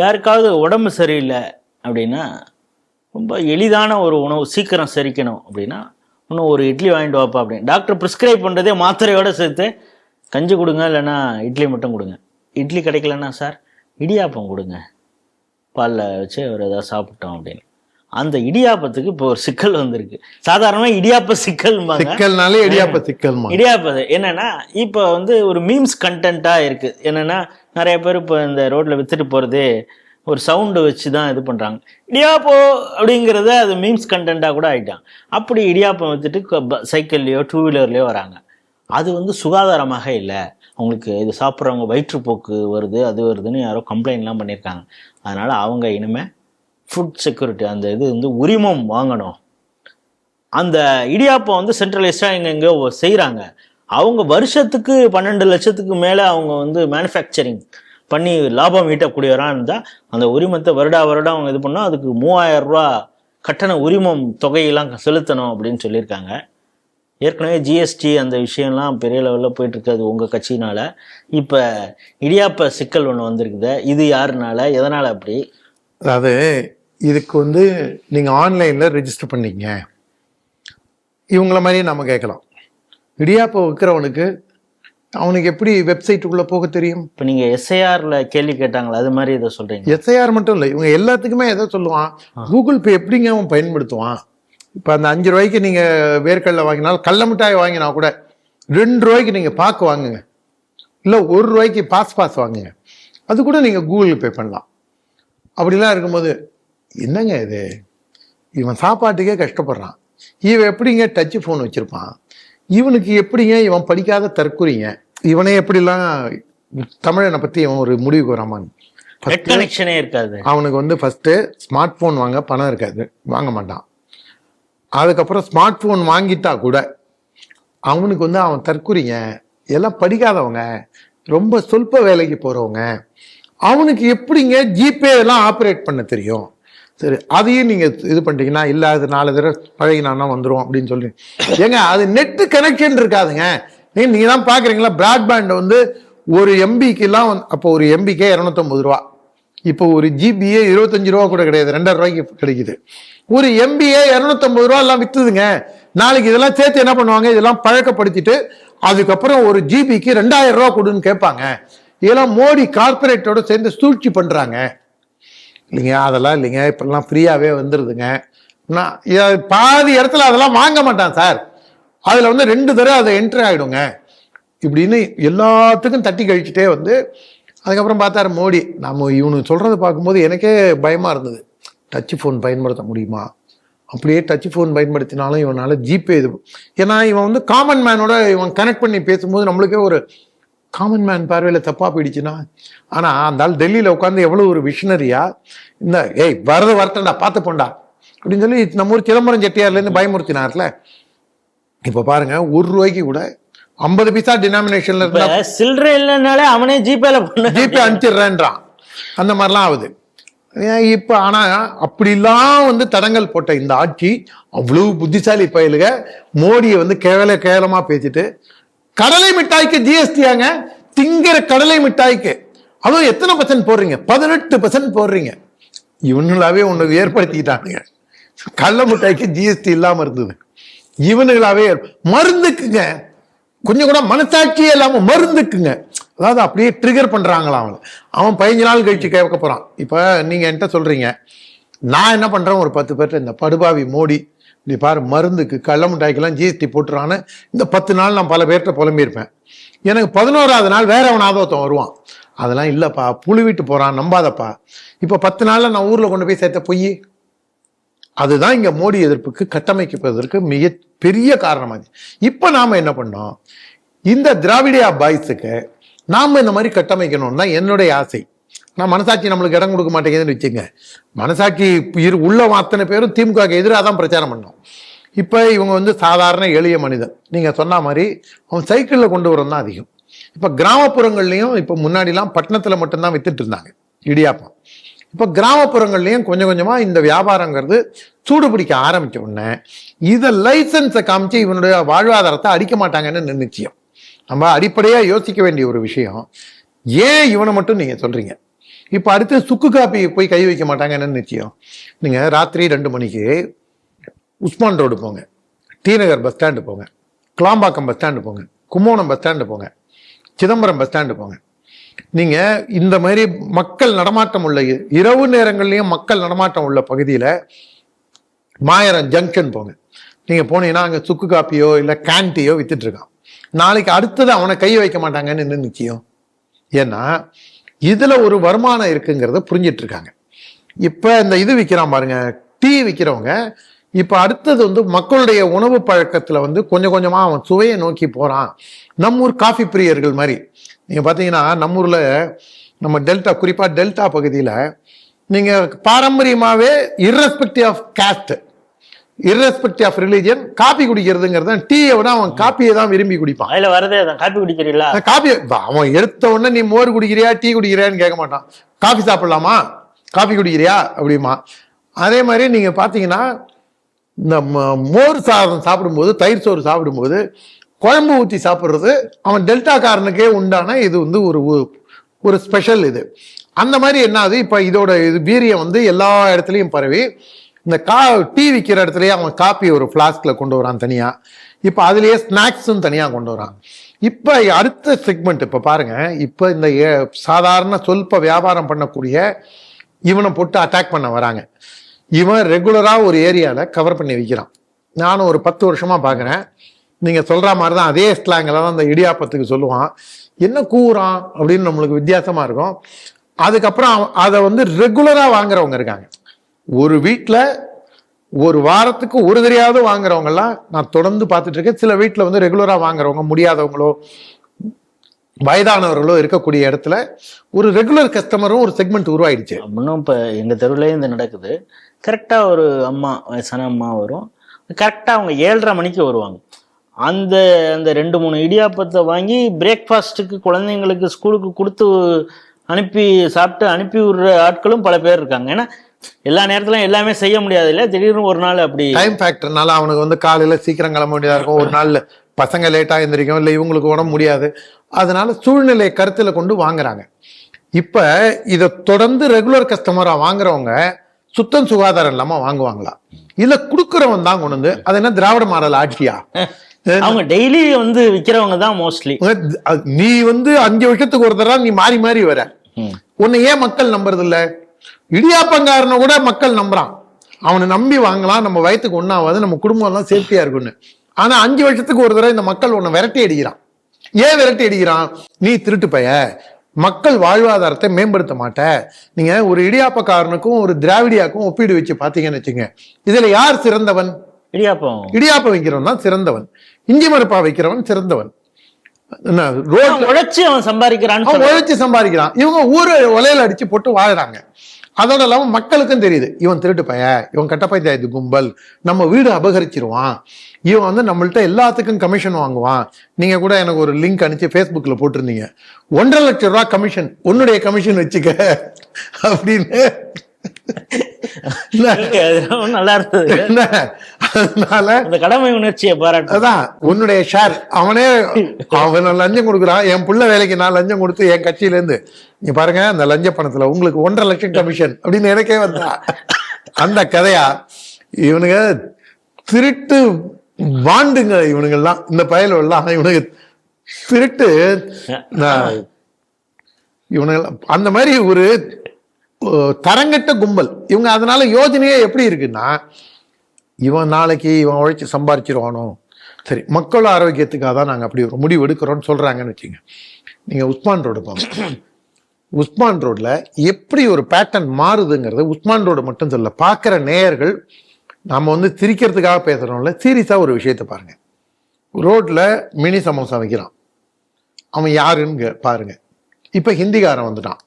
யாருக்காவது உடம்பு சரியில்லை அப்படின்னா ரொம்ப எளிதான ஒரு உணவு சீக்கிரம் செரிக்கணும் அப்படின்னா இன்னும் ஒரு இட்லி வாங்கிட்டு வாப்பா அப்படின்னு. டாக்டர் ப்ரிஸ்கிரைப் பண்ணுறதே மாத்திரையோட சேர்த்து கஞ்சி கொடுங்க இல்லைன்னா இட்லி மட்டும் கொடுங்க. இட்லி கிடைக்கலன்னா சார் இடியாப்பம் கொடுங்க. பாலில் வச்சு அவர் ஏதாவது சாப்பிட்டோம் அப்படின்னு. அந்த இடியாப்பத்துக்கு இப்போ ஒரு சிக்கல் வந்திருக்கு. சாதாரணமாக இடியாப்ப சிக்கல்பாங்க சிக்கல்னாலே இடியாப்ப சிக்கல்மா இடியாப்பது என்னன்னா இப்போ வந்து ஒரு மீம்ஸ் கண்டென்ட்டாக இருக்கு. என்னன்னா நிறைய பேர் இப்போ இந்த ரோட்டில் விற்றுட்டு போகிறது ஒரு சவுண்டு வச்சு தான் இது பண்ணுறாங்க இடியாப்போ அப்படிங்கிறத அது மீம்ஸ் கண்டென்ட்டாக கூட ஆகிட்டான் அப்படி இடியாப்பம் விற்றுட்டு சைக்கிள்லேயோ டூ வீலர்லேயோ வராங்க. அது வந்து சுகாதாரமாக இல்லை. அவங்களுக்கு இது சாப்பிட்றவங்க வயிற்றுப்போக்கு வருது அது வருதுன்னு யாரோ கம்ப்ளைண்ட்லாம் பண்ணியிருக்காங்க. அதனால் அவங்க இனிமே ஃபுட் செக்யூரிட்டி அந்த இது வந்து உரிமம் வாங்கணும். அந்த இடியாப்பம் வந்து சென்ட்ரலைஸ்டாக எங்கெங்கோ செய்கிறாங்க அவங்க வருஷத்துக்கு பன்னெண்டு லட்சத்துக்கு மேலே அவங்க வந்து மேனுஃபேக்சரிங் பண்ணி லாபம் ஈட்டக்கூடியவராக இருந்தால் அந்த உரிமத்தை வருடா வருடம் அவங்க இது பண்ணால் அதுக்கு மூவாயிரம் ரூபா கட்டண உரிமம் தொகையெல்லாம் செலுத்தணும் அப்படின்னு சொல்லியிருக்காங்க. ஏற்கனவே ஜிஎஸ்டி அந்த விஷயம்லாம் பெரிய லெவலில் போயிட்டுருக்காது அது உங்கள் கட்சினால் இப்போ இடியாப்ப சிக்கல் ஒன்று வந்திருக்குது. இது யாருனால? எதனால் அப்படி? அதாவது இதுக்கு வந்து நீங்கள் ஆன்லைனில் ரெஜிஸ்டர் பண்ணீங்க இவங்கள மாதிரியே நம்ம கேட்கலாம். இடியாப்பம் விற்கிறவனுக்கு அவனுக்கு எப்படி வெப்சைட்டுக்குள்ள போக தெரியும்? இப்போ நீங்கள் எஸ்ஐஆரில் கேள்வி கேட்டாங்களா? அது மாதிரி இதை சொல்கிறீங்க எஸ்ஐஆர் மட்டும் இல்லை இவங்க எல்லாத்துக்குமே எதை சொல்லுவான். கூகுள் பே எப்படிங்க அவன் பயன்படுத்துவான்? இப்போ அந்த அஞ்சு ரூபாய்க்கு நீங்க வேர்க்கடலை வாங்கினாலும் கடல மிட்டாய் வாங்கினா கூட ரெண்டு ரூபாய்க்கு நீங்க பாக்கு வாங்குங்க. இல்லை ஒரு ரூபாய்க்கு பாஸ் பாஸ் வாங்குங்க. அது கூட நீங்க கூகுள் பே பண்ணலாம். அப்படிலாம் இருக்கும்போது என்னங்க இது? இவன் சாப்பாட்டுக்கே கஷ்டப்படுறான். இவன் எப்படிங்க டச் ஃபோன் வச்சிருப்பான்? இவனுக்கு எப்படிங்க இவன் படிக்காத தற்குறிங்க இவனே எப்படிலாம் தமிழனை பத்தி இவன் ஒரு முடிவுக்கு வராமான்னு நெட் கனெக்ஷனே இருக்காது. அவனுக்கு வந்து ஃபர்ஸ்ட் ஸ்மார்ட் ஃபோன் வாங்க பணம் இருக்காது. வாங்க மாட்டான். அதுக்கப்புறம் ஸ்மார்ட் ஃபோன் வாங்கிட்டா கூட அவனுக்கு வந்து அவன் தற்குறிங்க எல்லாம் படிக்காதவங்க ரொம்ப சொல்ப வேலைக்கு போறவங்க. அவனுக்கு எப்படிங்க ஜிபே எல்லாம் ஆப்ரேட் பண்ண தெரியும்? சரி அதையும் நீங்கள் இது பண்ணிட்டீங்கன்னா இல்லை அது நாலு தடவை பழகினான்னா வந்துடும் அப்படின்னு சொல்லி. ஏங்க அது நெட்டு கனெக்ஷன் இருக்காதுங்க. நீங்கள் நீங்கள் தான் பார்க்குறீங்களா பிராட்பேண்ட் வந்து ஒரு எம்பிக்கெல்லாம் அப்போ ஒரு எம்பிக்கே இரநூத்தம்பது ரூபா. இப்போ ஒரு ஜிபியே இருபத்தஞ்சு ரூபா கூட கிடையாது. ரெண்டாயிரம் ரூபாய்க்கு கிடைக்குது. ஒரு எம்பிஏ இரநூத்தம்பது ரூபா எல்லாம் விற்றுதுங்க நாளைக்கு இதெல்லாம் சேர்த்து என்ன பண்ணுவாங்க? இதெல்லாம் பழக்கப்படுத்திட்டு அதுக்கப்புறம் ஒரு ஜிபிக்கு ரெண்டாயிரம் ரூபா கொடுன்னு கேட்பாங்க. இதெல்லாம் மோடி கார்பரேட்டோட சேர்ந்து சூழ்ச்சி பண்ணுறாங்க இல்லைங்க அதெல்லாம் இல்லைங்க. இப்பெல்லாம் ஃப்ரீயாகவே வந்துடுதுங்க நான் பாதி இடத்துல அதெல்லாம் வாங்க மாட்டான் சார். அதில் வந்து ரெண்டு தடவை அதை என்ட்ரி ஆகிடுங்க இப்படின்னு எல்லாத்துக்கும் தட்டி கழிச்சுட்டே வந்து அதுக்கப்புறம் பார்த்தாரு மோடி. நம்ம இவனு சொல்கிறத பார்க்கும்போது எனக்கே பயமாக இருந்தது. டச் ஃபோன் பயன்படுத்த முடியுமா? அப்படியே டச் ஃபோன் பயன்படுத்தினாலும் இவனால் ஜிபே இது ஏன்னா இவன் வந்து காமன் மேனோட இவன் கனெக்ட் பண்ணி பேசும்போது நம்மளுக்கே ஒரு காமன் மேன் பார்வையில் தப்பா போயிடுச்சுன்னா ஆனா அந்த ஆள் டெல்லியில உட்காந்து எவ்வளவு ஒரு விஷனரியா இந்த ஏய் வரது வரட்டண்டா பார்த்து போண்டா அப்படின்னு சொல்லி நம்ம ஊர் சிதம்பரம் செட்டியார்ல இருந்து பயமுறுத்தினார்ல. இப்ப பாருங்க ஒரு ரூபாய்க்கு கூட ஐம்பது பைசா டினாமினேஷன்ல இருந்தா சில்லறை இல்லைனாலே அவனே ஜிபேல ஜிபே அனுப்பிச்சிடுறேன்றான் அந்த மாதிரிலாம் ஆகுது. இப்ப ஆனா அப்படிலாம் வந்து தடங்கல் போட்ட இந்த ஆட்சி அவ்வளவு புத்திசாலி பயலுக மோடியை வந்து கேவல கேவலமா பேசிட்டு கடலை மிட்டாய்க்கு ஜிஎஸ்டியாங்க திங்கிற கடலை மிட்டாய்க்கு. அதுவும் எத்தனை பர்சன்ட் போடுறீங்க? பதினெட்டு பர்சன்ட் போடுறீங்க. இவனுங்களாவே ஒன்று ஏற்படுத்திக்கிட்டானுங்க. கடல மிட்டாய்க்கு ஜிஎஸ்டி இல்லாமல் இருந்தது. இவனுங்களாவே மருந்துக்குங்க. கொஞ்சம் கூட மனசாட்சியே இல்லாமல் மருந்துக்குங்க. அதாவது அப்படியே ட்ரிகர் பண்ணுறாங்களா அவன். அவன் பதினஞ்சு நாள் கழிச்சு கேட்க போகிறான் இப்போ நீங்கள் என்கிட்ட சொல்கிறீங்க நான் என்ன பண்ணுறேன் ஒரு பத்து பேர்கிட்ட இந்த படுபாவி மோடி நீ பாரு மருந்துக்கு கள்ள மிட்டாய்க்கெல்லாம் ஜிஎஸ்டி போட்டுறான்னு இந்த பத்து நாள் நான் பல பேர்கிட்ட புலம்பியிருப்பேன். எனக்கு பதினோராவது நாள் வேற அவனாவது ஒருத்தன் வருவான். அதெல்லாம் இல்லப்பா புழுவிட்டு போகிறான் நம்பாதப்பா. இப்போ பத்து நாளில் நான் ஊரில் கொண்டு போய் சேர்த்த பொய்? அதுதான் இங்கே மோடி எதிர்ப்புக்கு கட்டமைக்கப்படுவதற்கு மிக பெரிய காரணமாக இப்போ நாம் என்ன பண்ணோம்? இந்த திராவிடியா பாய்ஸுக்கு நாம் இந்த மாதிரி கட்டமைக்கணும்னு தான் என்னுடைய ஆசை. நான் மனசாட்சி நம்மளுக்கு இடம் கொடுக்க மாட்டேங்குதுன்னு வச்சுங்க மனசாட்சி இரு உள்ள அத்தனை பேரும் திமுக எதிராக தான் பிரச்சாரம் பண்ணோம். இப்போ இவங்க வந்து சாதாரண எளிய மனிதன் நீங்கள் சொன்ன மாதிரி அவன் சைக்கிளில் கொண்டு வரணும் தான் அதிகம். இப்போ கிராமப்புறங்கள்லையும் இப்போ முன்னாடிலாம் பட்டணத்தில் மட்டும்தான் வித்துட்டு இருந்தாங்க. இடியாப்பம். இப்போ கிராமப்புறங்கள்லேயும் கொஞ்சம் கொஞ்சமாக இந்த வியாபாரங்கிறது சூடு பிடிக்க ஆரம்பித்த உடனே இதை லைசன்ஸை காமிச்சு இவனுடைய வாழ்வாதாரத்தை அடிக்க மாட்டாங்கன்னு நிச்சயம் நம்ம அடிப்படையாக யோசிக்க வேண்டிய ஒரு விஷயம் ஏன் இவனை மட்டும் நீங்கள் சொல்கிறீங்க இப்போ அடுத்து சுக்கு காப்பி போய் கை வைக்க மாட்டாங்க என்னன்னு நிச்சயம். நீங்கள் ராத்திரி ரெண்டு மணிக்கு உஸ்மான் ரோடு போங்க. டி நகர் பஸ் ஸ்டாண்டு போங்க. கிளாம்பாக்கம் பஸ் ஸ்டாண்டு போங்க. கும்போணம் பஸ் ஸ்டாண்டு போங்க. சிதம்பரம் பஸ் ஸ்டாண்டு போங்க. நீங்கள் இந்த மாதிரி மக்கள் நடமாட்டம் உள்ள இரவு நேரங்கள்லேயும் மக்கள் நடமாட்டம் உள்ள பகுதியில் மாயரம் ஜங்ஷன் போங்க. நீங்கள் போனீங்கன்னா அங்கே சுக்கு காப்பியோ இல்லை கேன்டியோ வித்துட்ருக்கான் நாளைக்கு அடுத்தது அவனை கை வைக்க மாட்டாங்கன்னு நிச்சயம்? ஏன்னா இதுல ஒரு வருமானம் இருக்குங்கிறத புரிஞ்சிட்டு இருக்காங்க இப்ப இந்த இது விற்கிறான் பாருங்க டீ விற்கிறவங்க இப்ப அடுத்தது வந்து மக்களுடைய உணவு பழக்கத்துல வந்து கொஞ்சம் கொஞ்சமா அவன் சுவையை நோக்கி போறான். நம்ம ஊர் காஃபி பிரியர்கள் மாதிரி. நீங்க பாத்தீங்கன்னா நம்ம நம்ம டெல்டா குறிப்பா டெல்டா பகுதியில நீங்க பாரம்பரியமாவே irrespective of caste irrespective of religion coffee குடிக்கிறதுங்கிறது டீயை விட அவன் காப்பியை தான் விரும்பி குடிப்பான். அதுல வரதே தான் காப்பி குடிக்கிறீங்களா? காபி அவன் எடுத்த உடனே நீ மோர் குடிக்கிறியா டீ குடிக்கிறியான்னு கேட்க மாட்டான். காஃபி சாப்பிடலாமா? காஃபி குடிக்கிறியா? அப்படிமா. அதே மாதிரி நீங்க பாத்தீங்கன்னா இந்த மோர் சாதம் சாப்பிடும்போது தயிர் சோறு சாப்பிடும்போது குழம்பு ஊற்றி சாப்பிட்றது அவன் டெல்டாக்காரனுக்கே உண்டான இது வந்து ஒரு ஒரு ஸ்பெஷல் இது. அந்த மாதிரி என்னது இப்போ இதோட இது வீரியம் வந்து எல்லா இடத்துலையும் பரவி இந்த கா டீ விற்கிற இடத்துலயே அவன் காப்பி ஒரு ஃப்ளாஸ்க்ல கொண்டு வரான் தனியா. இப்போ அதுலயே ஸ்நாக்ஸும் தனியா கொண்டு வரான். இப்போ அடுத்த செக்மெண்ட் இப்போ பாருங்க. இப்போ இந்த ஏ- சாதாரண சொல்ப வியாபாரம் பண்ணக்கூடிய இவனை போட்டு அட்டாக் பண்ண வராங்க. இவன் ரெகுலரா ஒரு ஏரியால கவர் பண்ணி வைக்கிறான். நானும் ஒரு பத்து வருஷமா பார்க்குறேன் நீங்க சொல்ற மாதிரி தான் அதே ஸ்லாங்கில் தான் அந்த இடியாப்பத்துக்கு சொல்லுவான். என்ன கூறான் அப்படின்னு நம்மளுக்கு வித்தியாசமா இருக்கும். அதுக்கப்புறம் அதை வந்து ரெகுலரா வாங்குறவங்க இருக்காங்க. ஒரு வீட்டில் ஒரு வாரத்துக்கு ஒரு தெரியாவது வாங்குறவங்கலாம் நான் தொடர்ந்து பார்த்துட்டு இருக்கேன் சில வீட்டில் வந்து ரெகுலராக வாங்குறவங்க முடியாதவங்களோ வயதானவர்களோ இருக்கக்கூடிய இடத்துல ஒரு ரெகுலர் கஸ்டமரும் ஒரு செக்மெண்ட் உருவாயிடுச்சு. இன்னும் இப்போ எங்கள் தெருவிலேயே இந்த நடக்குது. கரெக்டாக ஒரு அம்மா வயசான அம்மா வரும். கரெக்டாக அவங்க ஏழரை மணிக்கு வருவாங்க. அந்த அந்த ரெண்டு மூணு இடியாப்பத்தை வாங்கி பிரேக்ஃபாஸ்ட்டுக்கு குழந்தைங்களுக்கு ஸ்கூலுக்கு கொடுத்து அனுப்பி சாப்பிட்டு அனுப்பி விடுற ஆட்களும் பல பேர் இருக்காங்க. ஏன்னா எல்லா நேரத்திலும் எல்லாமே செய்ய முடியாது இல்லை திடீர்னு ஒரு நாள் அப்படி டைம் ஃபேக்டர்னால அவனுக்கு வந்து காலையில சீக்கிரம் கிளம்ப வேண்டியதா இருக்கும். ஒரு நாள்ல பசங்க லேட்டா எந்திரிக்கும். இல்லை இவங்களுக்கு உடம்பு முடியாது. அதனால சூழ்நிலையை கருத்துல கொண்டு வாங்குறாங்க. இப்ப இதை தொடர்ந்து ரெகுலர் கஸ்டமரா வாங்குறவங்க சுத்தம் சுகாதாரம் இல்லாம வாங்குவாங்களா? இல்ல குடுக்கறவன் தான் கொண்டு வந்து அது என்ன திராவிட மாடல் ஆட்சியா? அவங்க டெய்லி வந்து விற்கிறவங்க தான் மோஸ்ட்லி நீ வந்து அஞ்சு வருஷத்துக்கு ஒரு தடவை நீ மாறி மாறி வர. உன்னை ஏன் மக்கள் நம்புறது இல்ல இடியாப்பங்காரனை கூட மக்கள் நம்புறான். அவனை நம்பி வாங்கலாம் நம்ம வயத்துக்கு ஒண்ணாவது நம்ம குடும்பம் எல்லாம் சேஃப்டியா இருக்குன்னு ஆனா அஞ்சு வருஷத்துக்கு ஒரு தடவை இந்த மக்கள் உன்னை விரட்டி அடிக்கிறான். ஏன் விரட்டி அடிக்கிறான்? நீ திருட்டு பைய. மக்கள் வாழ்வாதாரத்தை மேம்படுத்த மாட்ட. நீங்க ஒரு இடியாப்பக்காரனுக்கும் ஒரு திராவிடியாக்கும் ஒப்பீடு வச்சு பாத்தீங்கன்னு வச்சுங்க இதுல யார் சிறந்தவன்? இடியாப்பம். இடியாப்பம் வைக்கிறவன் தான் சிறந்தவன். இஞ்சி மரப்பா வைக்கிறவன் சிறந்தவன். உழைச்சு அவன் சொல்றான். உழைச்சு சம்பாதிக்கிறான். இவங்க ஊரு உலையில அடிச்சு போட்டு வாழுறாங்க. அதோட இல்லாம மக்களுக்கும் தெரியுது. இவன் திருட்டு பைய இவன் கட்ட பஞ்சாயத்து கும்பல். நம்ம வீடு அபகரிச்சிருவான். இவன் வந்து நம்மள்ட்ட எல்லாத்துக்கும் கமிஷன் வாங்குவான். நீங்க கூட எனக்கு ஒரு லிங்க் அனுப்பிச்சு ஃபேஸ்புக்ல போட்டிருந்தீங்க. ஒன்றரை லட்சம் ரூபாய் கமிஷன் உன்னுடைய கமிஷன் வச்சுக்க. அப்படின்னு. நல்லா இருந்தது? அதனால அந்த கடமை உணர்ச்சியை பாராட்டு. அதான் உன்னுடைய ஷேர் அவனே அவன் லஞ்சம் கொடுக்குறான். என் புள்ள வேலைக்கு நான் லஞ்சம் கொடுத்து என் கட்சியில இருந்து நீங்க பாருங்க அந்த லஞ்ச பணத்துல உங்களுக்கு ஒன்றரை லட்சம் கமிஷன் அப்படின்னு எனக்கே வந்தா. அந்த கதையா இவனுங்க திருட்டு வாண்டுங்க இவனுங்கெல்லாம் இந்த பயல்கள்லாம் இவனுங்க திருட்டு இவனுங்க அந்த மாதிரி ஒரு தரங்கட்ட கும்பல். இவங்க அதனால யோஜனையே எப்படி இருக்குன்னா இவன் நாளைக்கு இவன் உழைச்சி சம்பாரிச்சிருவானோ? சரி மக்கள் ஆரோக்கியத்துக்காக தான் நாங்கள் அப்படி ஒரு முடிவு எடுக்கிறோம்னு சொல்றாங்கன்னு வச்சுங்க. நீங்க உஸ்மான் ரோடு போங்க. உஸ்மான் ரோட்ல எப்படி ஒரு பேட்டர்ன் மாறுதுங்கிறது உஸ்மான் ரோடு மட்டும் சொல்ல பார்க்குற நேயர்கள் நம்ம வந்து சிரிக்கிறதுக்காக பேசுறோம்ல சீரியஸா ஒரு விஷயத்தை பாருங்க. ரோட்ல மினி சமோசா வைக்கிறான். அவன் யாருன்னு பாருங்க. இப்ப ஹிந்திக்காரன் வந்துட்டான்.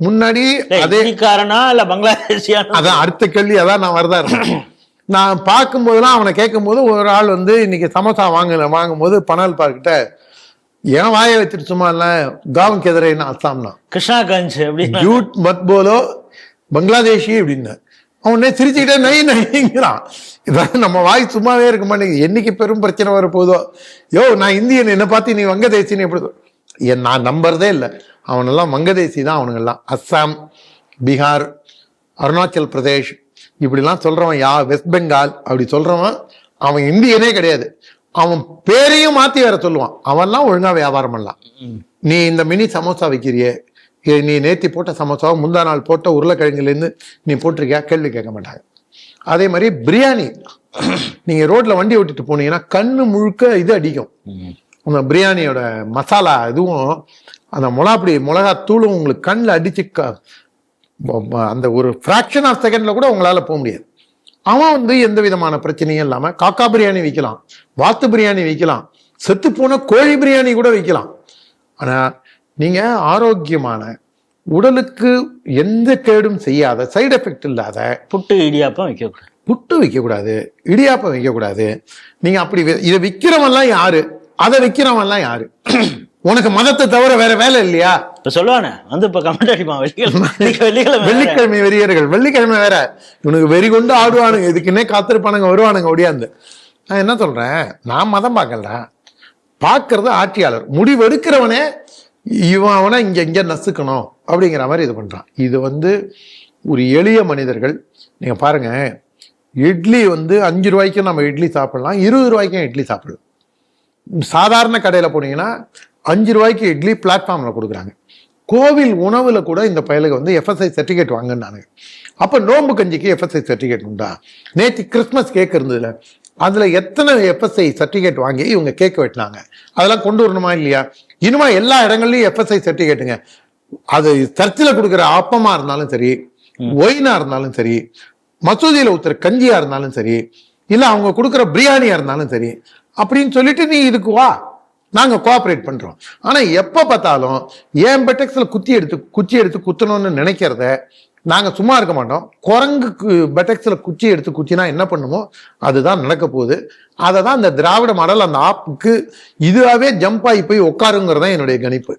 முன்னாடி அதே ஹிந்திக்காரனா இல்ல பங்களாதேஷியானா? அதான் அடுத்த கேள்வி அதான் நான் வரதா இருந்தேன் நான் பார்க்கும்போதெல்லாம் அவனை கேட்கும்போது ஒரு ஆள் வந்து இன்னைக்கு சமோசா வாங்கல வாங்கும்போது பனால் பார்க்கிட்ட ஏன் வாயை வச்சுட்டு சும்மா இல்ல காவம் கெதரைன்னு அஸ்ஸாம்னா. கிருஷ்ணாகஞ்ச் அப்படின்னு ஜூட் மத் போலோ பங்களாதேஷி அப்படின்னு. அவனே சிரிச்சுக்கிட்டே நை நைங்கிறான் இதான் நம்ம வாய் சும்மாவே இருக்க மாட்டேங்குது. என்னைக்கு பெரும் பிரச்சனை வர போதோ யோ நான் இந்தியன் என்ன பார்த்து நீ வங்கதேசின்னு எப்படி சொல்- என் நான் நம்புறதே இல்லை. அவனெல்லாம் வங்கதேசி தான் அவனுங்கெல்லாம். அஸ்ஸாம் பீகார் அருணாச்சல் பிரதேஷ் இப்படிலாம் சொல்றவன் யா வெஸ்ட் பெங்கால் அப்படி சொல்றவன் அவன் இந்தியனே கிடையாது. அவன் பேரையும் மாத்தி வேற சொல்லுவான். அவன்லாம் ஒழுங்கா வியாபாரம் பண்ணலாம். நீ இந்த மினி சமோசா விற்கிறியே நீ நேத்தி போட்ட சமோசாவை முந்தா நாள் போட்ட உருளைக்கிழங்குலேருந்து நீ போட்டிருக்கியா? கேள்வி கேட்க மாட்டாங்க. அதே மாதிரி பிரியாணி. நீங்க ரோட்ல வண்டி ஓட்டிட்டு போனீங்கன்னா கண்ணு முழுக்க இது அடிக்கும். அந்த பிரியாணியோட மசாலா இதுவும் அந்த மிளகாப்பொடி மிளகா தூளும் உங்களுக்கு கண்ணில் அடிச்சு அந்த ஒரு ஃப்ராக்ஷன் ஆஃப் செகண்ட்ல கூட உங்களால போக முடியாது. அவன் வந்து எந்த விதமான பிரச்சனையும் இல்லாம காக்கா பிரியாணி விற்கலாம் வாத்து பிரியாணி விற்கலாம் செத்து போன கோழி பிரியாணி கூட விற்கலாம் ஆனா நீங்க ஆரோக்கியமான உடலுக்கு எந்த கேடும் செய்யாத சைடு எஃபெக்ட் இல்லாத புட்டு இடியாப்பம் வைக்கக்கூடாது. புட்டு வைக்கக்கூடாது இடியாப்பம் வைக்கக்கூடாது. நீங்க அப்படி இதை விற்கிறவன்லாம் யாரு? அதை விற்கிறவன்லாம் யாரு? உனக்கு மதத்தை தவிர வேற வேலை இல்லையா? இப்ப சொல்லுவானே வந்து இப்ப கமெண்ட் அடிப்பான் வெள்ளிக்கிழமை வெள்ளிக்கிழமை வேற. வெள்ளிக்கிழமை வெறியர்கள் வெள்ளிக்கிழமை வேற. இவனுக்கு வெறி கொண்டு ஆடுவானுங்க இதுக்குன்னே காத்திருப்பானுங்க வருவானுங்க ஒடியாந்து. நான் என்ன சொல்றேன்? நான் மதம் பார்க்கலடா. பார்க்கறது ஆட்சியாளர். முடிவெடுக்கிறவனே இவன் அவனை இங்க இங்க நசுக்கணும் அப்படிங்கிற மாதிரி இது பண்றான். இது வந்து ஒரு எளிய மனிதர்கள். நீங்க பாருங்க இட்லி வந்து அஞ்சு ரூபாய்க்கும் நம்ம இட்லி சாப்பிடலாம் இருபது ரூபாய்க்கும் இட்லி சாப்பிடலாம். சாதாரண கடையில் போனீங்கன்னா அஞ்சு ரூபாய்க்கு இட்லி பிளாட்ஃபார்மில் கொடுக்குறாங்க. கோவில் உணவுல கூட இந்த பயலுக்கு வந்து எஃப்எஸ்ஐ சர்டிஃபிகேட் வாங்கினாங்க அப்போ நோன்பு கஞ்சிக்கு எஃப்எஸ்ஐ சர்டிஃபிகேட் உண்டா? நேற்று கிறிஸ்மஸ் கேக் இருந்ததுல அதில் எத்தனை எஃப்எஸ்ஐ சர்டிஃபிகேட் வாங்கி இவங்க கேக் வெட்டினாங்க? அதெல்லாம் கொண்டு வரணுமா இல்லையா? இனிமே எல்லா இடங்கள்லையும் எஃப்எஸ்ஐ சர்டிஃபிகேட்டுங்க அது சர்ச்சில் கொடுக்குற அப்பமா இருந்தாலும் சரி ஒயினா இருந்தாலும் சரி மசூதியில் ஊத்துற கஞ்சியா இருந்தாலும் சரி இல்ல அவங்க கொடுக்குற பிரியாணியா இருந்தாலும் சரி அப்படின்னு சொல்லிட்டு நீ இதுக்கு வா. நாங்கள் கோஆப்ரேட் பண்ணுறோம் ஆனால் எப்போ பார்த்தாலும் ஏன் பெட்டெக்ஸில் குத்தி எடுத்து குச்சி எடுத்து குத்தணும்னு நினைக்கிறத நாங்கள் சும்மா இருக்க மாட்டோம். குரங்குக்கு பெட்டெக்ஸில் குச்சி எடுத்து குச்சினா என்ன பண்ணுமோ அதுதான் நடக்க போகுது. அதை தான் இந்த திராவிட மாடல் அந்த ஆப்புக்கு இதுவாகவே ஜம்ப் ஆகி போய் உட்காருங்கிறது தான் என்னுடைய கணிப்பு.